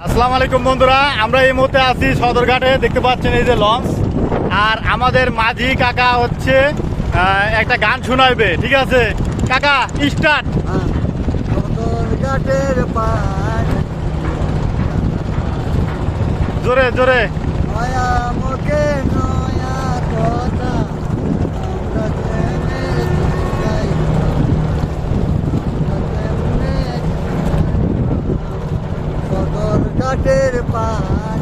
আসসালামু আলাইকুম বন্ধুরা আমরা এই মুহূর্তে আছি সদরঘাটে দেখতে পাচ্ছেন এই যে লঞ্চ। আর আমাদের মাঝি কাকা হচ্ছে আহ, একটা গান শোনাইবে ঠিক আছে? কাকা স্টার্ট জোরে জোরে। সদর ঘাটের পার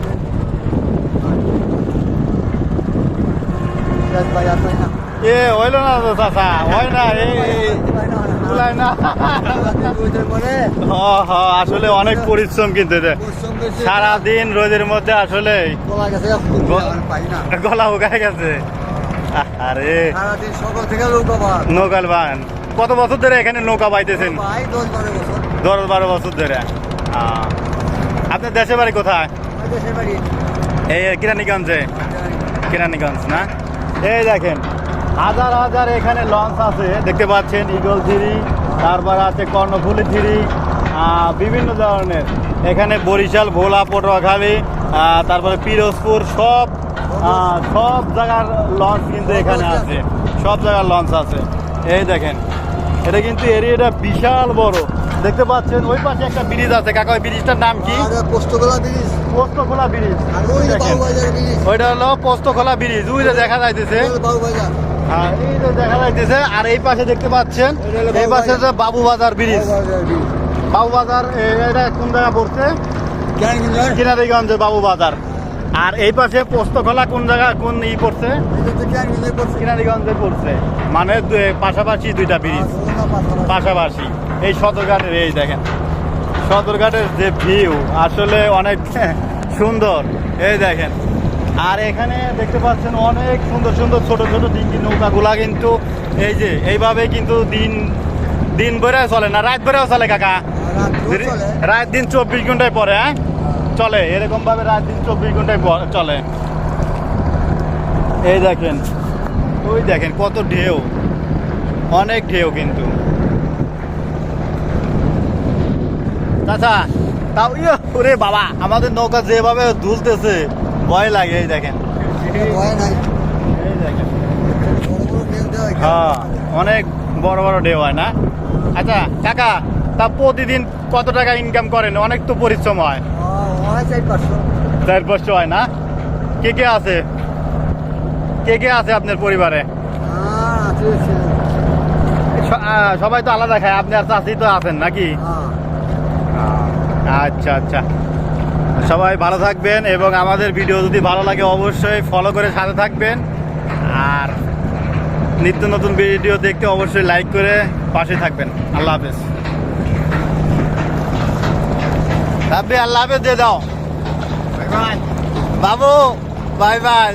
ভাই আর পাই না। এ হইল না তো চাচা হয় না এই এই- না হ হ আসলে অনেক পরিশ্রম কিন্তু। সারাদিন রোদের মধ্যে আসলে গলা গেছে পাই না। গলা উগায় গেছে। আরে। সারাদিন সকাল থেকে লোক আবার নৌকাল বান কত বছর ধরে এখানে নৌকা বাইতেছেন ভাই দশ বারো বছর। ধরে। আপনার দেশে বাড়ি কোথায়? দেশের এই কিরানীগঞ্জে। কিরানীগঞ্জ না? এই দেখেন হাজার হাজার এখানে লঞ্চ আছে দেখতে পাচ্ছেন ইগল থিরি তারপর আছে কর্ণফুলি থিরি বিভিন্ন ধরনের। এখানে বরিশাল ভোলা পটুয়াখালী তারপরে পিরোজপুর সব সব জায়গার লঞ্চ কিন্তু এখানে আছে। সব জায়গার লঞ্চ আছে। এই দেখেন এটা কিন্তু এরিয়াটা বিশাল বড়। দেখতে পাচ্ছেন ওই পাশে একটা ব্রিজ আছে। কাকা ওই ব্রিজটার নাম কি? ব্রিজ। পোস্তখোলা ব্রিজ। ওইটা হলো পোস্তখোলা ব্রিজ। ওই দেখা যাইতেছে। এই দেখা যাইতেছে। আর এই পাশে দেখতে পাচ্ছেন এই পাশে যে বাবুবাজার ব্রিজ। বাবুবাজার এ- এটা কোন জায়গা পড়ছে? কেন বাবু বাজার। আর এই পাশে পোস্তখোলা কোন জায়গা কোন ই পড়ছে? কিনারিগঞ্জে পড়ছে। মানে পাশাপাশি দুইটা ব্রিজ। পাশাপাশি এই সদরঘাটের এই দেখেন সদরঘাটের যে ভিউ আসলে অনেক সুন্দর। এই দেখেন আর এখানে দেখতে পাচ্ছেন অনেক সুন্দর সুন্দর ছোট ছোট ডিঙ্গি নৌকাগুলা কিন্তু এই যে এইভাবে কিন্তু দিন দিন ভরে চলে না রাত ভরেও চলে কাকা? রাত দিন চব্বিশ ঘন্টায় পরে হ্যাঁ? চলে এরকম ভাবে রাত দিন চব্বিশ ঘন্টায় চলে। এই দেখেন ওই দেখেন কত ঢেউ। অনেক ঢেউ কিন্তু। চাচা তাও ওরে বাবা আমাদের নৌকা যেভাবে দুলতেছে ভয় লাগে এই দেখেন। হ্যাঁ অনেক বড় বড় ঢেউ হয় না? আচ্ছা কাকা তা প্রতিদিন কত টাকা ইনকাম করেন? অনেক তো পরিশ্রম হয়। চার পাঁচশো হয় না? কে কে আছে? কে কে আছে আপনার পরিবারে হ্যাঁ আছে ছেলে। স- আহ, সবাই তো আলাদা খায়। আপনি আর চাষি তো আছেন নাকি? হ্যাঁ। আচ্ছা আচ্ছা। সবাই ভালো থাকবেন এবং আমাদের ভিডিও যদি ভালো লাগে অবশ্যই ফলো করে সাথে থাকবেন। আর নিত্য নতুন ভিডিও দেখতে অবশ্যই লাইক করে পাশে থাকবেন। আল্লাহ হাফেজ। রাব্বি আল্লাহ হাফেজ দিয়ে দাও। বাবু বাই বাই।